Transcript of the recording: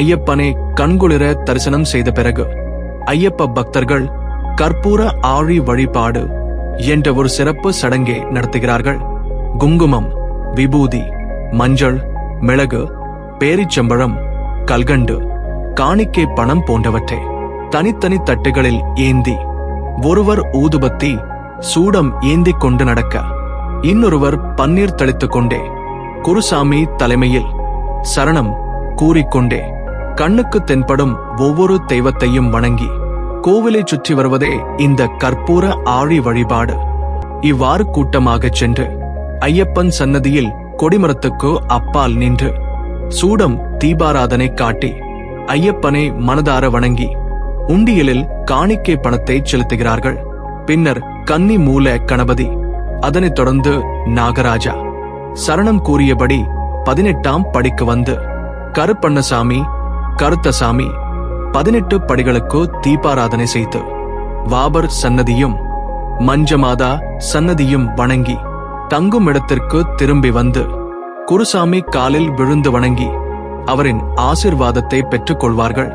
ஐயப்பனை கண்குளிர தரிசனம் செய்த பிறகு ஐயப்ப பக்தர்கள் கற்பூர ஆழி வழிபாடு என்ற ஒரு சிறப்பு சடங்கை நடத்துகிறார்கள். குங்குமம் விபூதி மஞ்சள் மிளகு பேரிச்சம்பழம் கல்கண்டு காணிக்கை பணம் போன்றவற்றை தனித்தனி தட்டுகளில் ஏந்தி ஒருவர் ஊதுபத்தி சூடம் ஏந்திக் கொண்டு நடக்க இன்னொருவர் பன்னீர் தெளித்துக் கொண்டே குருசாமி தலைமையில் சரணம் கூறிக்கொண்டே கண்ணுக்கு தென்படும் ஒவ்வொரு தெய்வத்தையும் வணங்கி கோவிலை சுற்றி வருவதே இந்த கற்பூர ஆழி வழிபாடு. இவ்வாறு கூட்டமாகச் சென்று ஐயப்பன் சன்னதியில் கொடிமரத்துக்கு அப்பால் நின்று சூடம் தீபாராதனை காட்டி ஐயப்பனை மனதார வணங்கி உண்டியலில் காணிக்கை பணத்தை செலுத்துகிறார்கள். பின்னர் கன்னி மூல கணபதி அதனைத் தொடர்ந்து நாகராஜா. சரணம் கூறியபடி பதினெட்டாம் படிக்கு வந்து கருப்பண்ணசாமி கருத்தசாமி பதினெட்டு படிகளுக்கு தீபாராதனை செய்து வாபர் சன்னதியும் மஞ்சமாதா சன்னதியும் வணங்கி தங்கும் இடத்திற்கு திரும்பி வந்து குருசாமி காலில் விழுந்து வணங்கி அவரின் ஆசிர்வாதத்தை பெற்றுக் கொள்வார்கள்